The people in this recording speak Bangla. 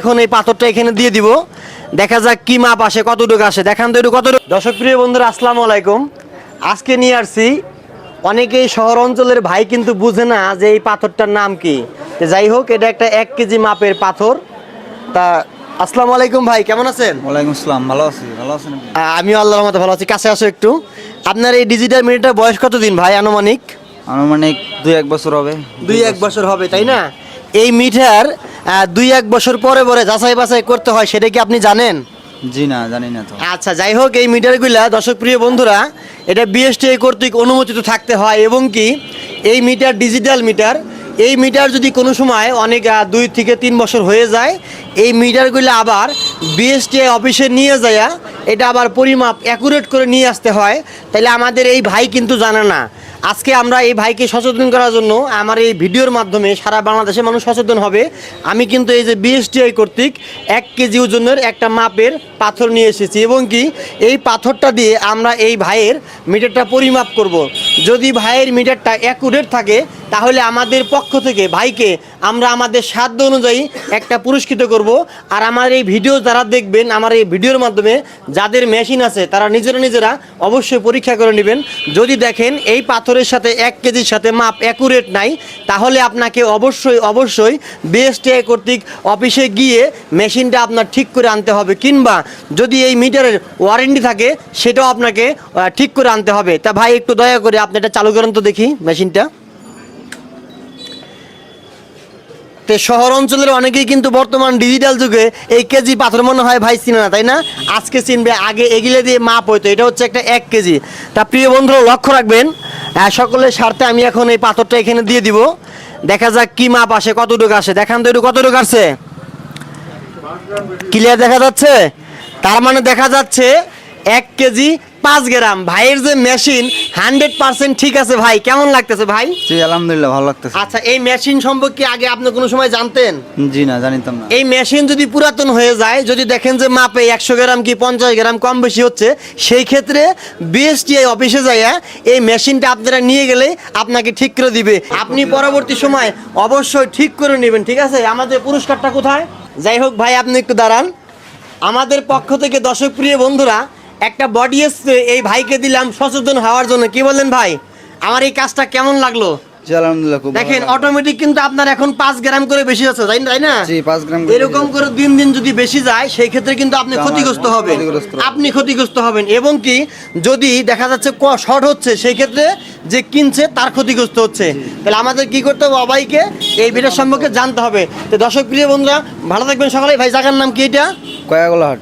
এখন এই পাথরটা এখানে দিয়ে দিব। দেখা যাক কি মাপ আসে কতটুকু আসে। দেখান তো কতটুকু দর্শক প্রিয় বন্ধুরা আসসালামু আলাইকুম। আজকে নিয়ে আসছি। অনেকেই শহর অঞ্চলের ভাই কিন্তু বুঝে না যে এই পাথরটার নাম কি। যাই হোক এটা একটা এক কেজি মাপের পাথর। তা আসসালামু আলাইকুম ভাই কেমন আছেন? ওয়ালাইকুম আসসালাম ভালো আছি ভালো আছেন আমিও আল্লাহর মতো ভালো আছি। কাছে আসো একটু। আপনার এই ডিজিটাল মিটারটার বয়স কতদিন ভাই আনুমানিক? আনুমানিক দুই এক বছর হবে। দুই এক বছর হবে তাই না? এই মিটার দুই এক বছর পরে পরে যাচাই বাছাই করতে হয় সেটা কি আপনি জানেন? জি না জানি না তো। আচ্ছা যাই হোক এই মিটারগুলা দর্শক প্রিয় বন্ধুরা এটা বিএসটিআই কর্তৃক অনুমোদিত থাকতে হয় এবং কি এই মিটার ডিজিটাল মিটার এই মিটার যদি কোনো সময় অনেক দুই থেকে তিন বছর হয়ে যায় এই মিটারগুলো আবার বিএসটিআই অফিসে নিয়ে যায় এটা আবার পরিমাপ অ্যাকুরেট করে নিয়ে আসতে হয়। তাহলে আমাদের এই ভাই কিন্তু জানে না। আজকে আমরা এই ভাইকে সচেতন করার জন্য আমার এই ভিডিওর মাধ্যমে সারা বাংলাদেশের মানুষ সচেতন হবে আমি কিন্তু এই যে বিএসটিআই কর্তৃক এক কেজি ওজনের একটা মাপের পাথর নিয়ে এসেছি এবং কি এই পাথরটা দিয়ে আমরা এই ভাইয়ের মিটারটা পরিমাপ করব। যদি ভাইয়ের মিটারটা অ্যাকুরেট থাকে তাহলে আমাদের পক্ষ থেকে ভাইকে আমরা আমাদের সাধ্য অনুযায়ী একটা পুরস্কৃত করব। আর আমার এই ভিডিও যারা দেখবেন, আমার এই ভিডিওর মাধ্যমে যাদের মেশিন আছে, তারা নিজেরা নিজেরা অবশ্যই পরীক্ষা করে নেবেন। যদি দেখেন এই পাথরের সাথে এক কেজির সাথে মাপ অ্যাকুরেট নাই, তাহলে আপনাকে অবশ্যই অবশ্যই বিএসটিআই কর্তৃক অফিসে গিয়ে মেশিনটা আপনার ঠিক করে আনতে হবে, কিংবা যদি এই মিটারের ওয়ারেন্টি থাকে, সেটাও আপনাকে ঠিক করে আনতে হবে। তা ভাই, একটু দয়া করে আপনি এটা চালু করেন তো দেখি মেশিনটা। তো শহর অঞ্চলের অনেকেই কিন্তু বর্তমান ডিজিটাল যুগে এই কেজি পাথর মনে হয় ভাই চিনে না, তাই না? আজকে চিনবে, আগে এগুলো দিয়ে মাপ হইতো, এটা হচ্ছে একটা এক কেজি। তা প্রিয় বন্ধুরা, লক্ষ্য রাখবেন সকলের স্বার্থে আমি এখন এই পাথরটা এখানে দিয়ে দিব। দেখা যাক কি মাপ আসে, কতটুকু আসে। দেখান তো একটু কতটুকু আসছে ক্লিয়ার দেখা যাচ্ছে? তার মানে দেখা যাচ্ছে এক কেজি পাঁচ গ্রাম। ভাইয়ের যে মেশিন হান্ড্রেড পার্সেন্ট ঠিক আছে ভাই। কেমন লাগতেছে ভাই? জি আলহামদুলিল্লাহ ভালো লাগতেছে। আচ্ছা এই মেশিন সম্পর্কে আগে আপনি কোনো সময় জানতেন? জি না জানিতাম না। এই মেশিন যদি পুরাতন হয়ে যায় যদি দেখেন যে মাপে একশো গ্রাম কি পঞ্চাশ গ্রাম কম বেশি হচ্ছে সেই ক্ষেত্রে বিএসটিআই অফিসে যাইয়া এই মেশিনটা আপনারা নিয়ে গেলে আপনাকে ঠিক করে দিবে। আপনি পরবর্তী সময় অবশ্যই ঠিক করে নেবেন ঠিক আছে? আমাদের পুরস্কারটা কোথায়? যাই হোক ভাই আপনি একটু দাঁড়ান। আমাদের পক্ষ থেকে দর্শক প্রিয় বন্ধুরা একটা বডি স্প্রে এই ভাইকে দিলাম সচেতন হওয়ার জন্য। কি বললেন ভাই? আমার এই কাজটা কেমন লাগল? দেখেন। অটোমেটিক কিন্তু আপনার এখন পাঁচ গ্রাম করে বেশি আছে তাই না তাই না? এরকম করে দিন দিন যদি বেশি যায় সেই ক্ষেত্রে কিন্তু আপনি ক্ষতিগ্রস্ত হবেন। আপনি ক্ষতিগ্রস্ত হবেন। এবং কি যদি দেখা যাচ্ছে শর্ট হচ্ছে সেই ক্ষেত্রে যে কিনছে তার ক্ষতিগ্রস্ত হচ্ছে। তাহলে আমাদের কি করতে হবে সবাইকে এই ভিডিও সম্পর্কে জানতে হবে। তো দর্শক প্রিয় বন্ধুরা ভালো থাকবেন সকালে। ভাই জায়গার নাম কি এটা? কয়াগোলা হাট